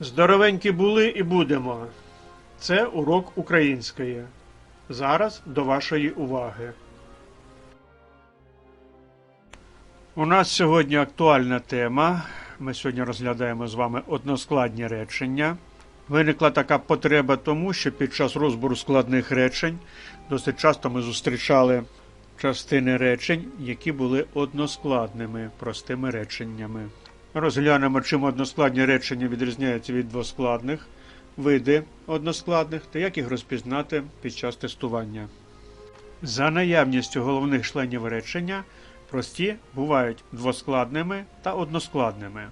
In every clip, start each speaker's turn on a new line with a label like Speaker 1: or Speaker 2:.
Speaker 1: Здоровенькі були і будемо. Це урок української. Зараз до вашої уваги. У нас сьогодні актуальна тема. Ми сьогодні розглядаємо з вами односкладні речення. Виникла така потреба тому, що під час розбору складних речень досить часто ми зустрічали частини речень, які були односкладними, простими реченнями. Розглянемо, чим односкладні речення відрізняються від двоскладних, види односкладних та як їх розпізнати під час тестування. За наявністю головних членів речення прості бувають двоскладними та односкладними.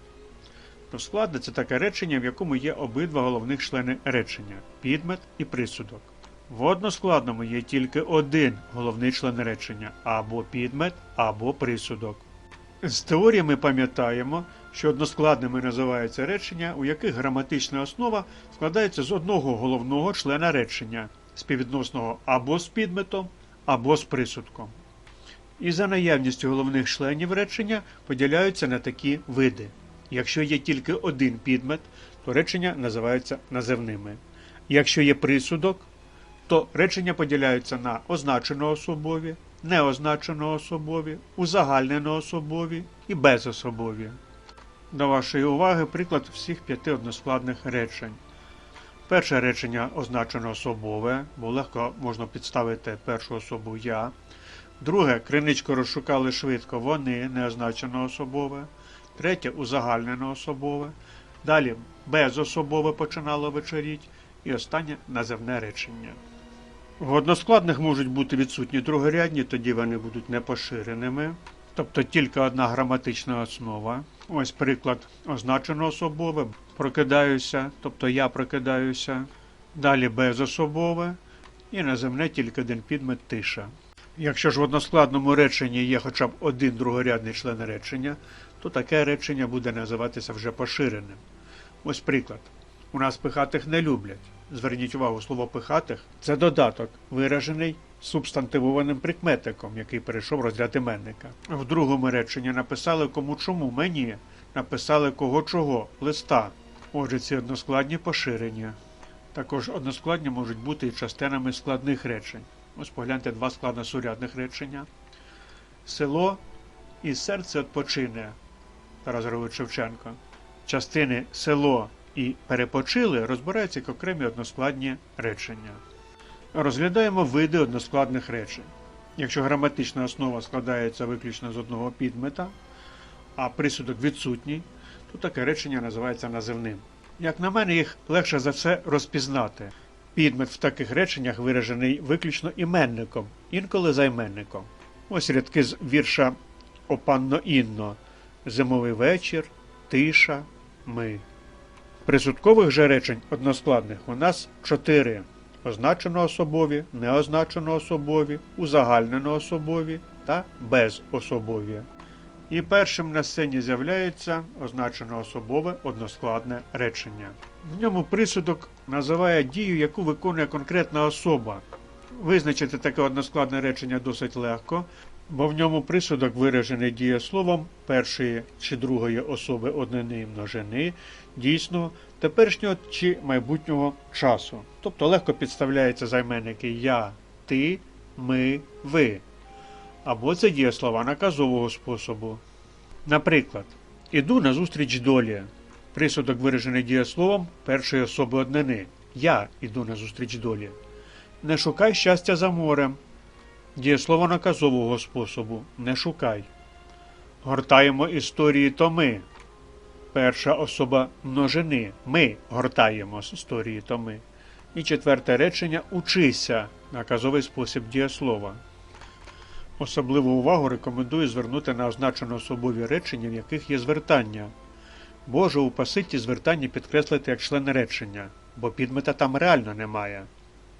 Speaker 1: Двоскладне це таке речення, в якому є обидва головних члени речення підмет і присудок. В односкладному є тільки один головний член речення або підмет, або присудок. З теорії ми пам'ятаємо, що односкладними називаються речення, у яких граматична основа складається з одного головного члена речення, співвідносного або з підметом, або з присудком. І за наявністю головних членів речення поділяються на такі види. Якщо є тільки один підмет, то речення називаються називними. Якщо є присудок, то речення поділяються на означено-особові, неозначено-особові, узагальнено-особові і безособові. До вашої уваги приклад всіх п'яти односкладних речень. Перше речення означено особове, бо легко можна підставити першу особу я. Друге криничку розшукали швидко вони, неозначено особове. Третє узагальнено особове. Далі безособове починало вечоріть. І останнє називне речення. В односкладних можуть бути відсутні другорядні, тоді вони будуть непоширеними, тобто тільки одна граматична основа. Ось приклад означено особове, прокидаюся, тобто я прокидаюся. Далі безособове і наземне тільки один підмет тиша. Якщо ж в односкладному реченні є хоча б один другорядний член речення, то таке речення буде називатися вже поширеним. Ось приклад. У нас пихатих не люблять. Зверніть увагу, слово пихатих це додаток, виражений субстантивованим прикметником, який перейшов розряд іменника. В другому реченні написали кому чому мені, написали кого чого, листа. Отже, ці односкладні поширення. Також односкладні можуть бути і частинами складних речень. Ось погляньте два складносурядних речення. Село і серце відпочине. Тарас Григорович Шевченко. Частини село і перепочили розбираються як окремі односкладні речення. Розглядаємо види односкладних речень. Якщо граматична основа складається виключно з одного підмета, а присудок відсутній, то таке речення називається називним. Як на мене, їх легше за все розпізнати. Підмет в таких реченнях виражений виключно іменником, інколи займенником. Ось рядки з вірша Опанно Інно. Зимовий вечір, тиша, ми. Присудкових же речень односкладних у нас чотири: означено особові, неозначено особові, узагальнено особові та безособові. І першим на сцені з'являється означено особове односкладне речення. В ньому присудок називає дію, яку виконує конкретна особа. Визначити таке односкладне речення досить легко, бо в ньому присудок виражений дієсловом першої чи другої особи однини і множини, дійсного, теперішнього чи майбутнього часу. Тобто легко підставляються займенники я, ти, ми, ви. Або це дієслова наказового способу. Наприклад, іду на зустріч долі. Присудок виражений дієсловом першої особи однини. Я іду на зустріч долі. Не шукай щастя за морем. Дієслово наказового способу не шукай. Гортаємо історії то ми. Перша особа множини. Ми гортаємо з історії то ми. І четверте речення учися наказовий спосіб дієслова. Особливу увагу рекомендую звернути на означено особові речення, в яких є звертання. Боже упаси ті звертання підкреслити як члени речення, бо підмета там реально немає.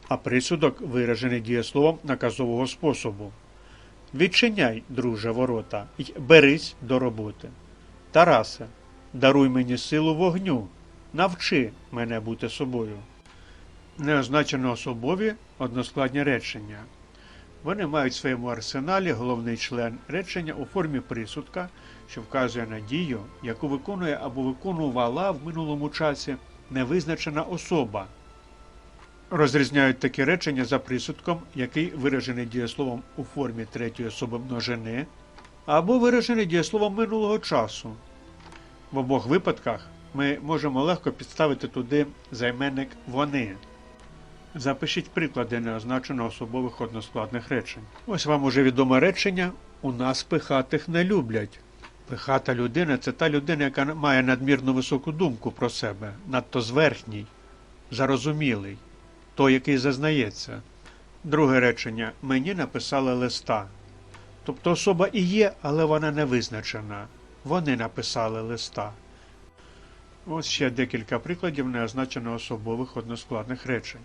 Speaker 1: А присудок виражений дієсловом наказового способу. Відчиняй, друже, ворота, й берись до роботи. Тарасе, даруй мені силу вогню, навчи мене бути собою. Неозначено особові односкладні речення. Вони мають в своєму арсеналі головний член речення у формі присудка, що вказує на дію, яку виконує або виконувала в минулому часі невизначена особа. Розрізняють такі речення за присудком, який виражений дієсловом у формі третьої особи множини, або виражений дієсловом минулого часу. В обох випадках ми можемо легко підставити туди займенник вони. Запишіть приклади неозначено особових односкладних речень. Ось вам уже відоме речення у нас пихатих не люблять. Пихата людина це та людина, яка має надмірно високу думку про себе, надто зверхній, зарозумілий, той, який зазнається. Друге речення мені написали листа. Тобто особа і є, але вона не визначена. Вони написали листа. Ось ще декілька прикладів неозначено особових односкладних речень.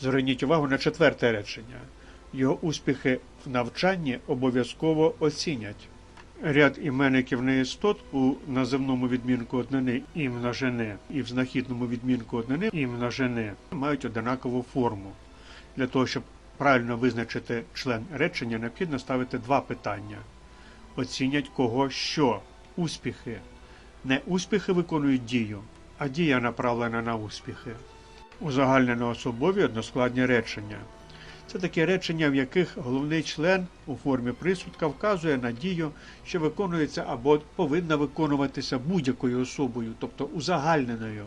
Speaker 1: Зверніть увагу на четверте речення. Його успіхи в навчанні обов'язково оцінять. Ряд іменників неістот у називному відмінку однини і множини, і в знахідному відмінку однини і множини мають однакову форму. Для того, щоб правильно визначити член речення, необхідно ставити два питання. Оцінять кого що, успіхи. Не успіхи виконують дію, а дія направлена на успіхи. Узагальнено особові односкладні речення. Це такі речення, в яких головний член у формі присудка вказує на дію, що виконується або повинна виконуватися будь-якою особою, тобто узагальненою.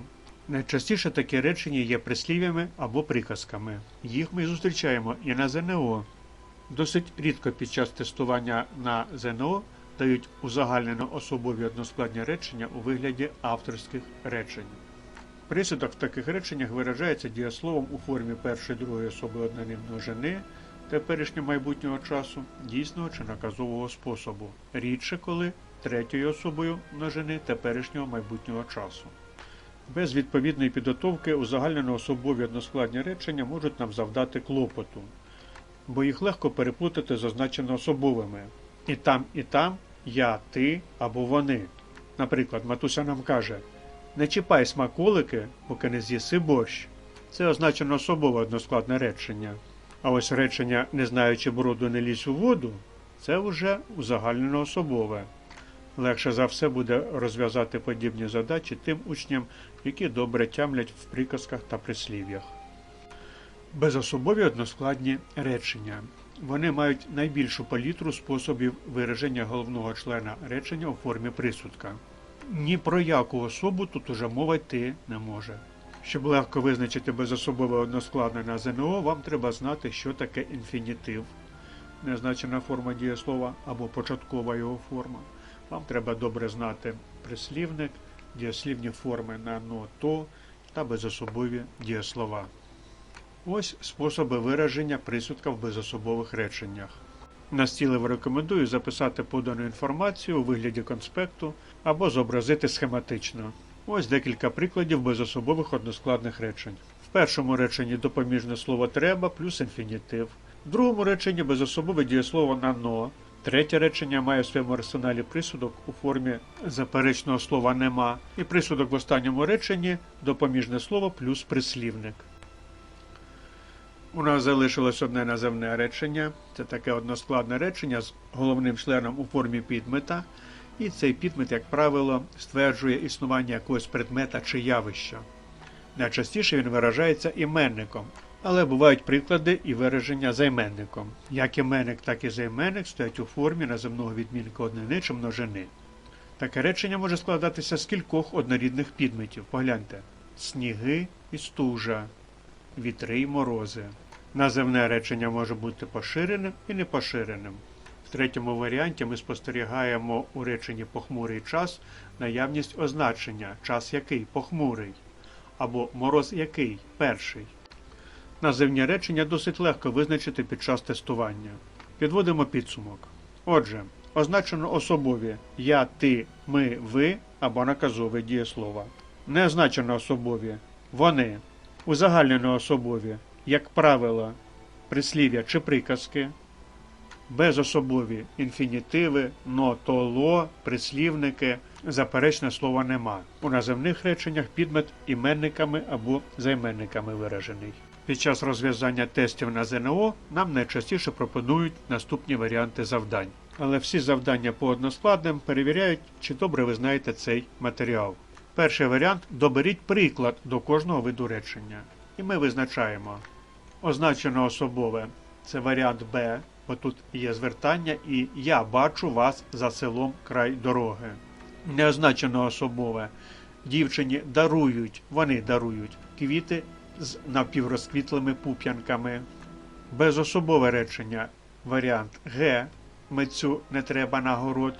Speaker 1: Найчастіше такі речення є прислів'ями або приказками. Їх ми зустрічаємо і на ЗНО. Досить рідко під час тестування на ЗНО дають узагальнено особові односкладні речення у вигляді авторських речень. Присудок в таких реченнях виражається дієсловом у формі першої другої особи однини множини теперішнього майбутнього часу, дійсного чи наказового способу, рідше коли третьою особою множини теперішнього майбутнього часу. Без відповідної підготовки узагальнено особові односкладні речення можуть нам завдати клопоту, бо їх легко переплутати з особовими. І там, і там я, ти або вони. Наприклад, матуся нам каже не чіпай смаколики, поки не з'їси борщ. Це означено особове односкладне речення. А ось речення не знаючи броду не лізь у воду це вже узагальнено особове. Легше за все буде розв'язати подібні задачі тим учням, які добре тямлять в приказках та прислів'ях. Безособові односкладні речення. Вони мають найбільшу палітру способів вираження головного члена речення у формі присудка. Ні про яку особу тут уже мова йти не може. Щоб легко визначити безособове односкладне на ЗНО, вам треба знати, що таке інфінітив, незначена форма дієслова або початкова його форма. Вам треба добре знати прислівник, дієслівні форми на но, то та безособові дієслова. Ось способи вираження присудка в безособових реченнях. Настійливо рекомендую записати подану інформацію у вигляді конспекту або зобразити схематично. Ось декілька прикладів безособових односкладних речень. В першому реченні допоміжне слово треба плюс інфінітив. В другому реченні безособове дієслово на но. Третє речення має в своєму арсеналі присудок у формі заперечного слова нема. І присудок в останньому реченні допоміжне слово плюс прислівник. У нас залишилось одне наземне речення. Це таке односкладне речення з головним членом у формі підмета. І цей підмет, як правило, стверджує існування якогось предмета чи явища. Найчастіше він виражається іменником, але бувають приклади і вираження займенником. Як іменник, так і займенник стоять у формі наземного відмінка однини чи множини. Таке речення може складатися з кількох однорідних підметів. Погляньте: сніги і стужа, вітри й морози. Наземне речення може бути поширеним і непоширеним. В третьому варіанті ми спостерігаємо у реченні похмурий час наявність означення час який похмурий або мороз який перший. Наземні речення досить легко визначити під час тестування. Підводимо підсумок. Отже, означено особові я, ти, ми, ви або наказове дієслова. Не означено особові вони, узагальнено особові, як правило, прислів'я чи приказки безособові інфінітиви, но, то, ло, прислівники, заперечне слова нема. У наземних реченнях підмет іменниками або займенниками виражений. Під час розв'язання тестів на ЗНО нам найчастіше пропонують наступні варіанти завдань. Але всі завдання по односкладним перевіряють, чи добре ви знаєте цей матеріал. Перший варіант доберіть приклад до кожного виду речення. І ми визначаємо означено особове це варіант Б, бо тут є звертання, і я бачу вас за селом край дороги. Неозначено особове. Дівчині дарують, вони дарують квіти з напіврозквітлими пуп'янками. Безособове речення варіант Г. Митцю не треба нагород.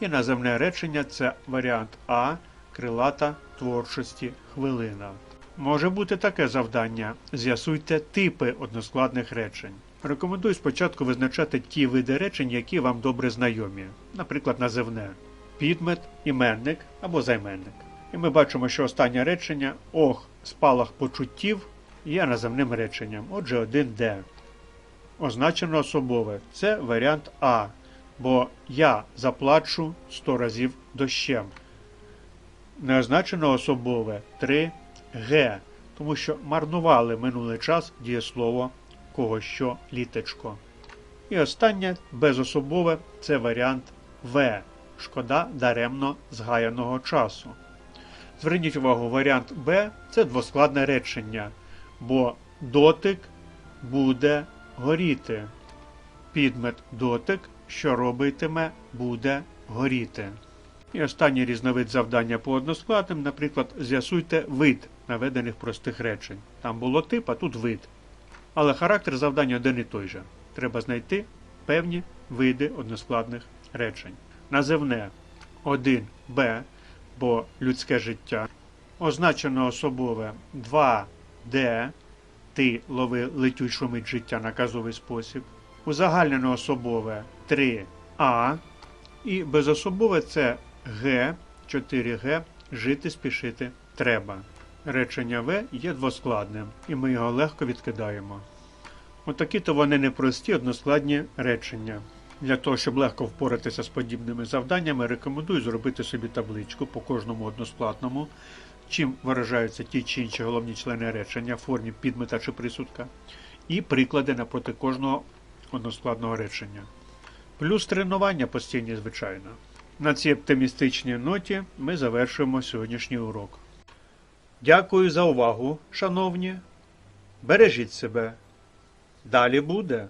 Speaker 1: І наземне речення це варіант А. Крилата творчості хвилина. Може бути таке завдання. З'ясуйте типи односкладних речень. Рекомендую спочатку визначати ті види речень, які вам добре знайомі, наприклад, називне підмет, іменник або займенник. І ми бачимо, що останнє речення ох, спалах почуттів є наземним реченням. Отже, 1D. Означено особове це варіант А, бо я заплачу 100 разів дощем. Неозначено особове 3Г, тому що марнували минулий час дієслово кого що літечко. І останнє безособове це варіант В. Шкода даремно згаяного часу. Зверніть увагу, варіант Б це двоскладне речення, бо дотик буде горіти. Підмет дотик, що робитиме, буде горіти. І останній різновид завдання по односкладним, наприклад, з'ясуйте вид наведених простих речень. Там було тип, а тут вид. Але характер завдання один і той же. Треба знайти певні види односкладних речень. Називне 1Б, бо людське життя. Означено особове 2Д. Ти лови летють шумить життя наказовий спосіб. Узагальнено особове 3А. І безособове це Г, 4Г, жити спішити треба. Речення В є двоскладним, і ми його легко відкидаємо. Отакі то вони непрості односкладні речення. Для того, щоб легко впоратися з подібними завданнями, рекомендую зробити собі табличку по кожному односкладному, чим виражаються ті чи інші головні члени речення в формі підмета чи присудка, і приклади напроти кожного односкладного речення. Плюс тренування постійні, звичайно. На цій оптимістичній ноті ми завершуємо сьогоднішній урок. Дякую за увагу, шановні. Бережіть себе. Далі буде.